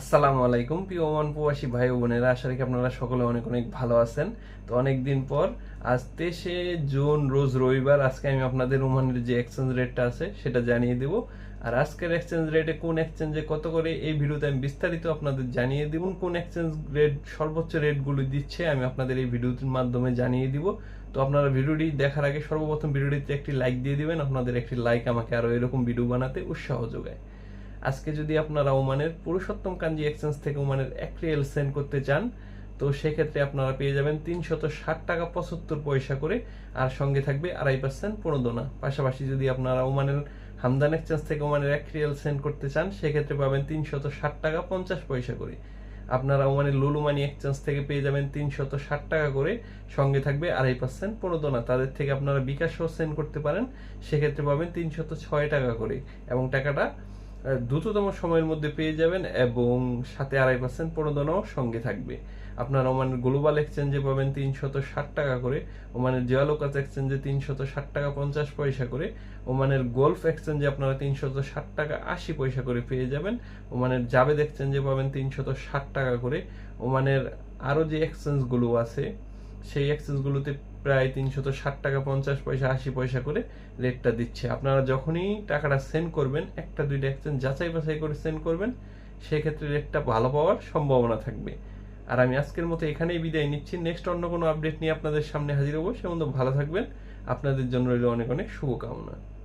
আসসালামু আলাইকুম, প্রিয় ওমান প্রবাসী ভাই বোনেরা। আশা রাখি আপনারা সকলে অনেক অনেক ভালো আছেন। তো অনেক দিন পর, আজ তেইশে জুন, রোজ রবিবার, আজকে আমি আপনাদের ওমানের যে এক্সচেঞ্জ রেটটা আছে, সেটা জানিয়ে দেব। আর আজকের এক্সচেঞ্জ রেটে কোন এক্সচেঞ্জে কত করে, এই ভিডিওতে আমি বিস্তারিত আপনাদের জানিয়ে দিব। কোন এক্সচেঞ্জ রেট সর্বোচ্চ রেটগুলো দিচ্ছে, আমি আপনাদের এই ভিডিওটির মাধ্যমে জানিয়ে দিব। তো আপনারা ভিডিওটি দেখার আগে সর্বপ্রথম ভিডিওটিতে একটি লাইক দিয়ে দিবেন। আপনাদের একটি লাইক আমাকে আরও এরকম ভিডিও বানাতে উৎসাহ যোগায়। আজকে যদি আপনারা ওমানের পুরুষোত্তম কাঞ্জি এক্সচেঞ্জ থেকে ওমানের এক সেন্ড করতে চান, তো সেক্ষেত্রে আপনারা পেয়ে যাবেন তিনশত ষাট টাকা পঁচাত্তর পয়সা করে, আর সঙ্গে থাকবে আড়াই পার্সেন্ট প্রণোদনা পাশাপাশি যদি আপনারা ওমানের হামদান এক্সচেঞ্জ থেকে ওমানের এক সেন্ড করতে চান, সেক্ষেত্রে পাবেন তিনশত ষাট টাকা পঞ্চাশ পয়সা করে। আপনারা ওমানের লুলু মানি এক্সচেঞ্জ থেকে পেয়ে যাবেন তিনশত ষাট টাকা করে, সঙ্গে থাকবে আড়াই পার্সেন্ট প্রণোদনা তাদের থেকে আপনারা বিকাশও সেন্ড করতে পারেন, সেক্ষেত্রে পাবেন তিনশত ছয় টাকা করে। এবং টাকাটা দ্রুততম সময়ের মধ্যে পেয়ে যাবেন এবং সাথে আড়াই পার্সেন্ট প্রণোদনাও সঙ্গে থাকবে। আপনার ওমানের গ্লোবাল এক্সচেঞ্জে পাবেন তিনশত ষাট টাকা করে, ওমানের জিয়ালোকাস এক্সচেঞ্জে তিনশত ষাট টাকা পঞ্চাশ পয়সা করে, ওমানের গোলফ এক্সচেঞ্জে আপনারা তিনশত ষাট টাকা আশি পয়সা করে পেয়ে যাবেন, ওমানের জাবেদ এক্সচেঞ্জে পাবেন তিনশত ষাট টাকা করে, ওমানের আরও যে এক্সচেঞ্জগুলো আছে, সেই এক্সচেঞ্জগুলোতে প্রায় তিনশত ষাট টাকা, পঞ্চাশ পয়সা, আশি পয়সা করে রেটটা দিচ্ছে। আপনারা যখনই টাকাটা সেন্ড করবেন, একটা, দুইটা এক্সচেঞ্জ যাচাই বাছাই করে সেন্ড করবেন, সেক্ষেত্রে রেটটা ভালো পাওয়ার সম্ভাবনা থাকবে। আর আমি আজকের মতো এখানেই বিদায় নিচ্ছি। নেক্সট অন্য কোনো আপডেট নিয়ে আপনাদের সামনে হাজির হব। সে ভালো থাকবেন। আপনাদের জন্য রইল অনেক অনেক শুভকামনা।